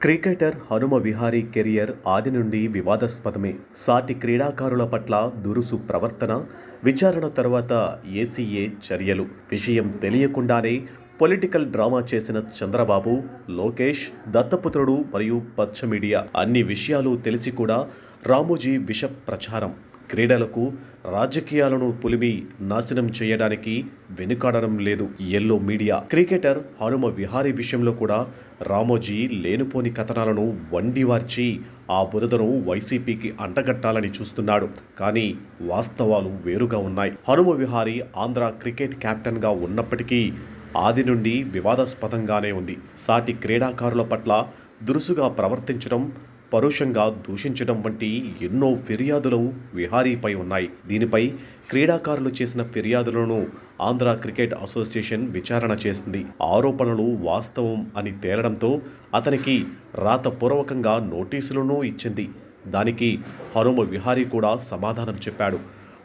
Cricketer Hanuma Vihari career ఆది నుండి వివాదాస్పదమే. సాటి క్రీడాకారుల పట్ల దురుసు ప్రవర్తన విచారణ తర్వాత ఏసీఏ చర్యలు. విషయం తెలియకుండానే పొలిటికల్ డ్రామా చేసిన చంద్రబాబు లోకేష్ దత్తపుత్రుడు మరియు పచ్చ మీడియా అన్ని విషయాలు తెలిసి కూడా రామోజీ విష ప్రచారం. క్రీడలకు రాజకీయాలను పులిమి నాశనం చేయడానికి వెనుకాడడం లేదు. Yellow media cricketer Hanuma Vihari విషయంలో కూడా రామోజీ లేనిపోని కథనాలను వండివార్చి ఆ బురదను వైసీపీకి అంటగట్టాలని చూస్తున్నాడు. కానీ వాస్తవాలు వేరుగా ఉన్నాయి. హనుమ విహారీ ఆంధ్ర క్రికెట్ కెప్టెన్గా ఉన్నప్పటికీ ఆది నుండి వివాదాస్పదంగానే ఉంది. సాటి క్రీడాకారుల పట్ల దురుసుగా ప్రవర్తించడం పరుషంగా దూషించడం వంటి ఎన్నో ఫిర్యాదులు విహారీపై ఉన్నాయి. దీనిపై క్రీడాకారులు చేసిన ఫిర్యాదులను ఆంధ్ర క్రికెట్ అసోసియేషన్ విచారణ చేసింది. ఆరోపణలు వాస్తవం అని తేలడంతో అతనికి రాతపూర్వకంగా నోటీసులను ఇచ్చింది. దానికి హనుమ విహారీ కూడా సమాధానం చెప్పాడు.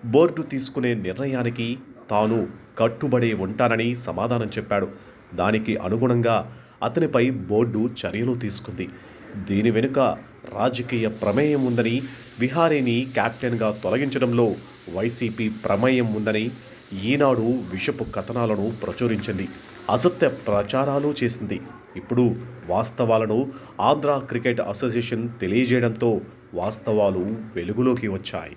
బోర్డు తీసుకునే నిర్ణయానికి తాను కట్టుబడి ఉంటానని సమాధానం చెప్పాడు. దానికి అనుగుణంగా అతనిపై బోర్డు చర్యలు తీసుకుంది. దీని వెనుక రాజకీయ ప్రమేయం ఉందని విహారీని కెప్టెన్గా తొలగించడంలో వైసీపీ ప్రమేయం ఉందని ఈనాడు విషపు కథనాలను ప్రచురించింది అసత్య ప్రచారాలు చేసింది. ఇప్పుడు వాస్తవాలను ఆంధ్ర క్రికెట్ అసోసియేషన్ తెలియజేయడంతో వాస్తవాలు వెలుగులోకి వచ్చాయి.